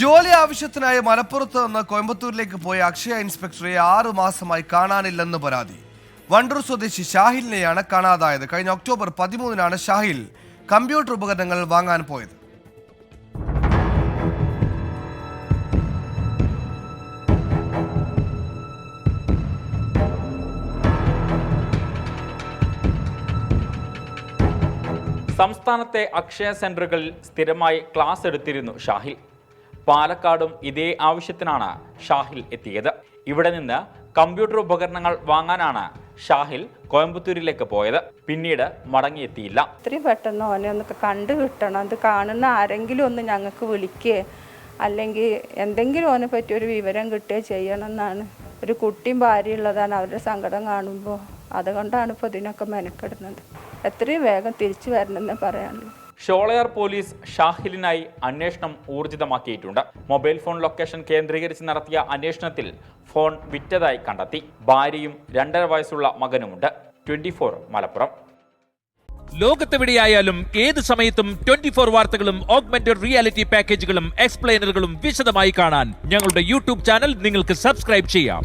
ജോലി ആവശ്യത്തിനായി മലപ്പുറത്ത് നിന്ന് കോയമ്പത്തൂരിലേക്ക് പോയ അക്ഷയ ഇൻസ്പെക്ടറെ ആറു മാസമായി കാണാനില്ലെന്ന് പരാതി. വണ്ടൂർ സ്വദേശി ഷാഹിലിനെയാണ് കാണാതായത്. കഴിഞ്ഞ ഒക്ടോബർ പതിമൂന്നിനാണ് ഷാഹിൽ കമ്പ്യൂട്ടർ ഉപകരണങ്ങൾ വാങ്ങാൻ പോയത്. സംസ്ഥാനത്തെ അക്ഷയ സെന്ററുകളിൽ സ്ഥിരമായി ക്ലാസ് എടുത്തിരുന്നു ഷാഹിൽ. പാലക്കാടും ഇതേ ആവശ്യത്തിനാണ് ഷാഹിൽ എത്തിയത്. ഇവിടെ നിന്ന് കമ്പ്യൂട്ടർ ഉപകരണങ്ങൾ വാങ്ങാനാണ് ഷാഹിൽ കോയമ്പത്തൂരിലേക്ക് പോയത്. പിന്നീട് മടങ്ങിയെത്തിയില്ല. ഇത്രയും പെട്ടെന്ന് ഓനെ ഒന്ന് കണ്ടു കിട്ടണം. അത് കാണുന്ന ആരെങ്കിലും ഒന്ന് ഞങ്ങൾക്ക് വിളിക്കേ. അല്ലെങ്കിൽ എന്തെങ്കിലും ഓനെ പറ്റി ഒരു വിവരം കിട്ടുകയോ ചെയ്യണം എന്നാണ്. ഒരു കുട്ടിയും ഭാര്യയുള്ളതാണ് അവരുടെ സങ്കടം കാണുമ്പോൾ. അതുകൊണ്ടാണ് ഇപ്പോൾ ഇതിനൊക്കെ മെനക്കെടുന്നത്. എത്രയും വേഗം തിരിച്ചു വരണമെന്ന് പറയാനുള്ളൂ. ഷോളയാർ പോലീസ് ഷാഹിലിനായി അന്വേഷണം ഊർജിതമാക്കിയിട്ടുണ്ട്. മൊബൈൽ ഫോൺ ലൊക്കേഷൻ കേന്ദ്രീകരിച്ച് നടത്തിയ അന്വേഷണത്തിൽ ഫോൺ വിറ്റതായി കണ്ടെത്തി. ഭാര്യയും രണ്ടര വയസ്സുള്ള മകനുമുണ്ട്. Twenty four Malappuram. ലോകത്തെവിടെയായാലും ഏത് സമയത്തും ട്വന്റി ഫോർ വാർത്തകളും ഓഗ്മെന്റഡ് റിയാലിറ്റി പാക്കേജുകളും എക്സ്പ്ലെയിനറുകളും വിശദമായി കാണാൻ ഞങ്ങളുടെ യൂട്യൂബ് ചാനൽ നിങ്ങൾക്ക് സബ്സ്ക്രൈബ് ചെയ്യാം.